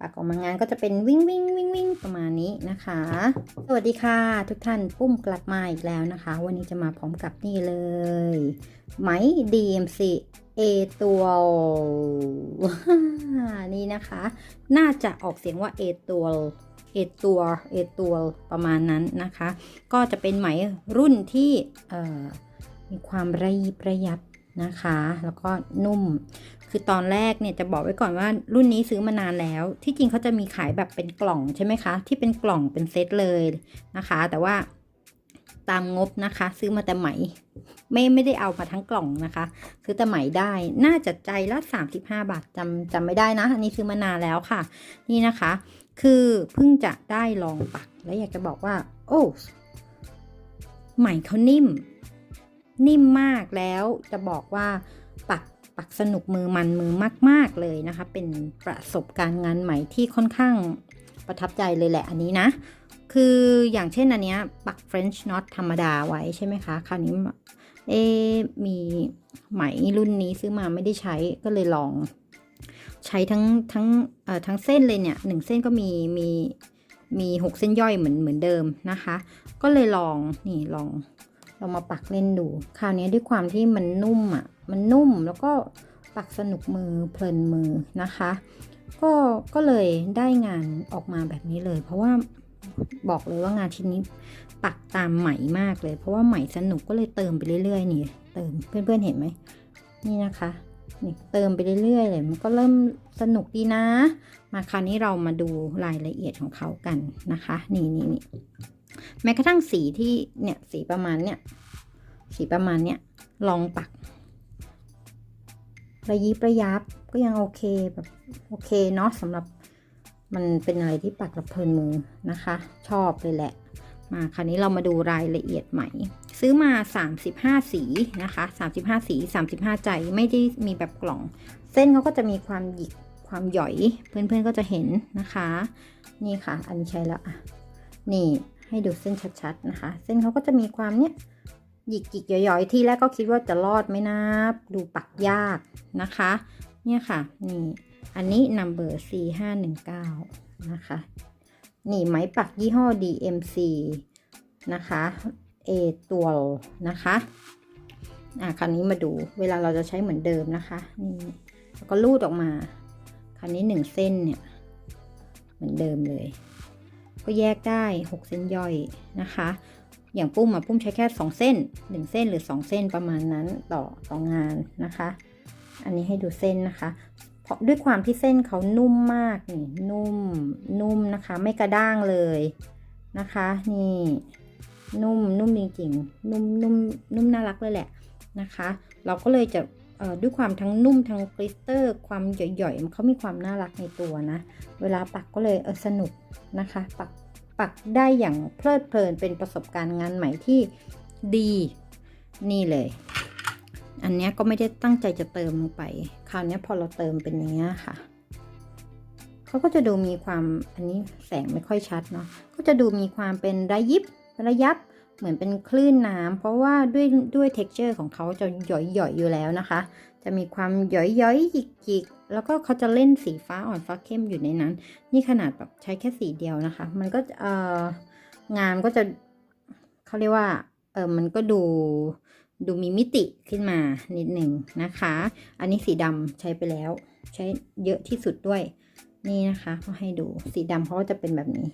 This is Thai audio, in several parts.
ปักออกมางานก็จะเป็นวิ่งวิ่งวิ่งวิ่งประมาณนี้นะคะ สวัสดีค่ะ ทุกท่านปุ้มกลับมาอีกแล้วนะคะ วันนี้จะมาพร้อมกับนี่เลยไหม DMC A ตัวนี่นะคะ น่าจะออกเสียงว่า A ตัว A ตัว A ตัวประมาณนั้นนะคะ ก็จะเป็นไหมรุ่นที่มีความระยิบระยับ นะคะ แล้วก็นุ่ม คือตอนแรกเนี่ยจะบอกไว้ก่อนว่ารุ่นนี้ซื้อมานานแล้ว ที่จริงเขาจะมีขายแบบเป็นกล่องใช่ไหมคะ ที่เป็นกล่องเป็นเซตเลยนะคะ แต่ว่าตามงบนะคะ ซื้อมาแต่ไหม ไม่ไม่ได้เอามาทั้งกล่องนะคะ ซื้อแต่ไหมได้น่าจะใจละ 35 บาทจำจำไม่ได้นะ อันนี้ซื้อมานานแล้วค่ะ นี่นะคะ คือเพิ่งจะได้ลองปัก และอยากจะบอกว่า โอ้ไหมเขานิ่ม นิ่มมากแล้วจะบอกว่าปักปักสนุกมือมันมือมาก ๆเลยนะคะ เป็นประสบการณ์งานใหม่ที่ค่อนข้างประทับใจเลยแหละอันนี้นะ คืออย่างเช่นอันเนี้ยปัก French knot ธรรมดาไว้ใช่ไหมคะ คราวนี้เอ๊มีไหมรุ่นนี้ซื้อมาไม่ได้ใช้ก็เลยลอง ใช้ทั้งทั้งเอ่อทั้งเส้นเลยเนี่ยหนึ่งเส้นก็มีมีมีหกเส้นย่อยเหมือนเหมือนเดิมนะคะ ก็เลยลองนี่ลอง ลองมาปักเล่นดู คราวนี้ด้วยความที่มันนุ่มอะ มันนุ่มแล้วก็ปักสนุกมือเพลินมือนะคะ ก็ก็เลยได้งานออกมาแบบนี้เลย เพราะว่าบอกเลยว่างานชิ้นนี้ปักตามไหมมากเลย เพราะว่าไหมสนุกก็เลยเติมไปเรื่อยๆนี่เติมเพื่อนๆเห็นไหมนี่นะคะนี่เติมไปเรื่อยๆเลยมันก็เริ่มสนุกดีนะ มาคราวนี้เรามาดูรายละเอียดของเขากันนะคะ นี่นี่นี่ แม้กระทั่งสีที่เนี่ยสีประมาณเนี่ยสีประมาณเนี่ยลองปัก ระยิบระยับก็ยังโอเคแบบโอเคเนาะสำหรับมันเป็นอะไรที่ปักกับเพลินมือนะคะ ชอบเลยแหละ มาคราวนี้เรามาดูรายละเอียดใหม่ ซื้อมา 35 สีนะคะ 35 สี 35 ใจไม่ได้มีแบบกล่อง เส้นเขาก็จะมีความหยิกความหย่อยเพื่อนๆก็จะเห็นนะคะ นี่ค่ะ อันนี้ใช้แล้วอะนี่ ให้ดูเส้นชัดๆนะคะ เส้นเขาก็จะมีความเนี้ยหยิกหยิกๆย่อยๆ ที่แรกก็คิดว่าจะรอดไหมนะ ดูปักยากนะคะ เนี่ยค่ะ นี่ อันนี้ number C 5 1 9 นะคะ นี่ไหมปักยี่ห้อ DMC นะคะ A ตัวนะคะ อะคราวนี้มาดูเวลาเราจะใช้เหมือนเดิมนะคะ นี่แล้วก็ลูดออกมา คราวนี้หนึ่งเส้นเนี่ย เหมือนเดิมเลย ก็แยกได้หกเส้นย่อยนะคะ อย่างปุ้มอะปุ้มใช้แค่สองเส้นหนึ่งเส้นหรือสองเส้นประมาณนั้นต่อต่องานนะคะ อันนี้ให้ดูเส้นนะคะ เพราะด้วยความที่เส้นเขานุ่มมากนี่นุ่มนุ่มนะคะ ไม่กระด้างเลยนะคะ นี่นุ่มนุ่มจริงๆนุ่มนุ่มนุ่มน่ารักเลยแหละนะคะ เราก็เลยจะ ด้วยความทั้งนุ่มทั้งกลิสเตอร์ ความหย่อยๆมันเขามีความน่ารักในตัวนะ เวลาปักก็เลยเออสนุกนะคะ ปักปักได้อย่างเพลิดเพลินเป็นประสบการณ์งานใหม่ที่ดีนี่เลย อันนี้ก็ไม่ได้ตั้งใจจะเติมลงไป คราวนี้พอเราเติมเป็นอย่างเงี้ยค่ะเขาก็จะดูมีความอันนี้แสงไม่ค่อยชัดเนาะก็จะดูมีความเป็นระยิบระยับ เหมือนเป็นคลื่นน้ำเพราะว่าด้วยด้วย texture ของเขาจะหย่อยๆอยู่แล้วนะคะ จะมีความหย่อยๆหยิกๆ แล้วก็เขาจะเล่นสีฟ้าอ่อนฟ้าเข้มอยู่ในนั้น นี่ขนาดแบบใช้แค่สีเดียวนะคะ มันก็เอองามก็จะเขาเรียกว่าเออมันก็ดูดูมีมิติขึ้นมานิดหนึ่งนะคะ อันนี้สีดำใช้ไปแล้ว ใช้เยอะที่สุดด้วย นี่นะคะก็ให้ดูสีดำเขาก็จะเป็นแบบนี้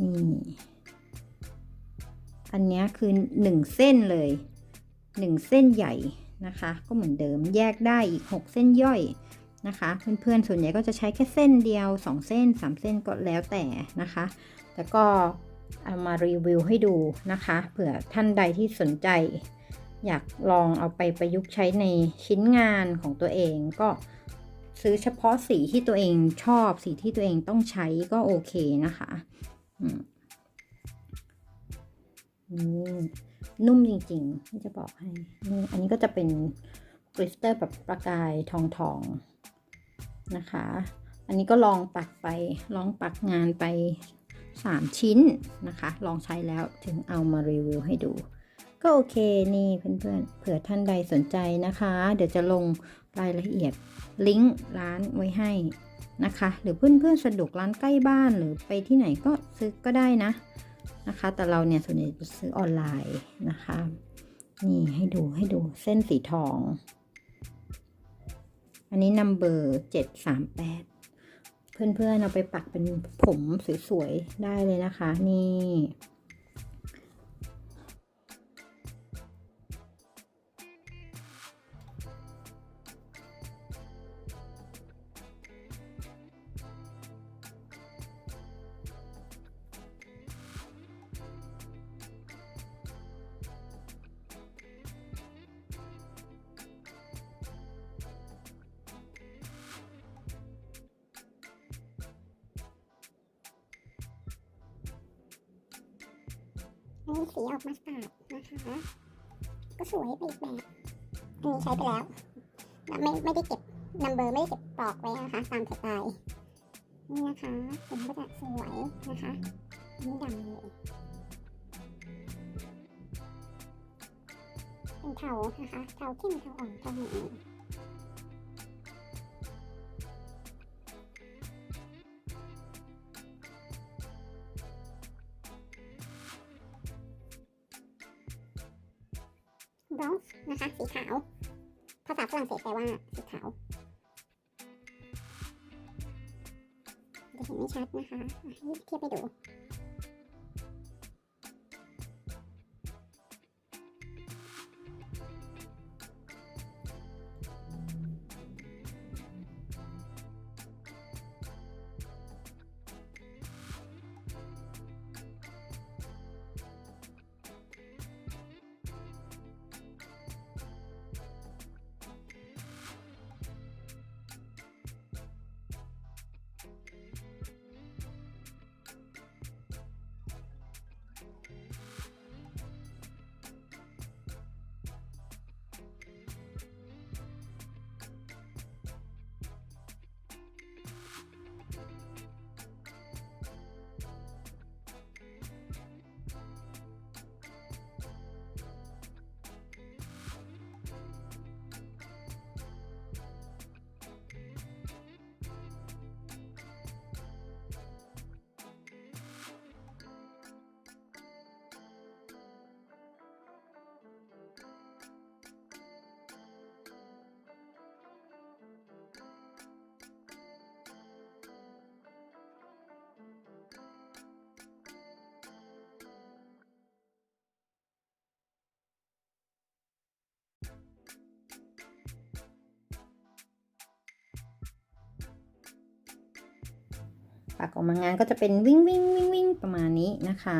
นี่ อันนี้คือหนึ่งเส้นเลยหนึ่งเส้นใหญ่นะคะ ก็เหมือนเดิมแยกได้อีก 6 เส้นย่อยนะคะเพื่อนๆส่วนใหญ่ก็จะใช้แค่เส้นเดียว 2 เส้น 3 เส้นก็แล้วแต่นะคะ แต่ก็เอามารีวิวให้ดูนะคะเผื่อท่านใดที่สนใจ อยากลองเอาไปประยุกต์ใช้ในชิ้นงานของตัวเองก็ซื้อเฉพาะสีที่ตัวเองชอบสีที่ตัวเองต้องใช้ก็โอเคนะคะอืม นุ่มจริงๆที่จะบอกให้นี่อันนี้ก็จะเป็นกริสเตอร์แบบประกายทองทองๆนะคะ อันนี้ก็ลองปักไป ลองปักงานไป 3 ชิ้นนะคะ ลองใช้แล้วถึงเอามารีวิวให้ดู ก็โอเคนี่เพื่อนๆ เผื่อท่านใดสนใจนะคะ เดี๋ยวจะลงรายละเอียดลิงก์ร้านไว้ให้นะคะ หรือเพื่อนๆสะดวกร้านใกล้บ้านหรือไปที่ไหนก็ซื้อก็ได้นะ นะคะ แต่เราเนี่ยส่วนใหญ่จะซื้อออนไลน์นะคะ นี่ให้ดูให้ดูเส้นสีทอง อันนี้นัมเบอร์เจ็ดสามแปดเพื่อนๆเอาไปปักเป็นผมสวยๆได้เลยนะคะ นี่ มีสีออกมาสาดนะคะ ก็สวยไปอีกแบบอันนี้ใช้ไปแล้วและไม่ไม่ได้เก็บนัมเบอร์ไม่ได้เก็บปลอกไว้นะคะ ตามสไตล์นี่นะคะผมก็จะสวยนะคะนนี่ดำเลยเป็นเทานะคะเทาเข้มเทาอ่อนเทาหนึ่ง บรอนซ์นะคะสีขาว ภาษาฝรั่งเศสแปลว่าสีขาวจะเห็นไม่ชัดนะคะอะให้เทียบไปดู ออกมางานก็จะเป็นวิ่งวิ่งวิ่งวิ่งประมาณนี้นะคะ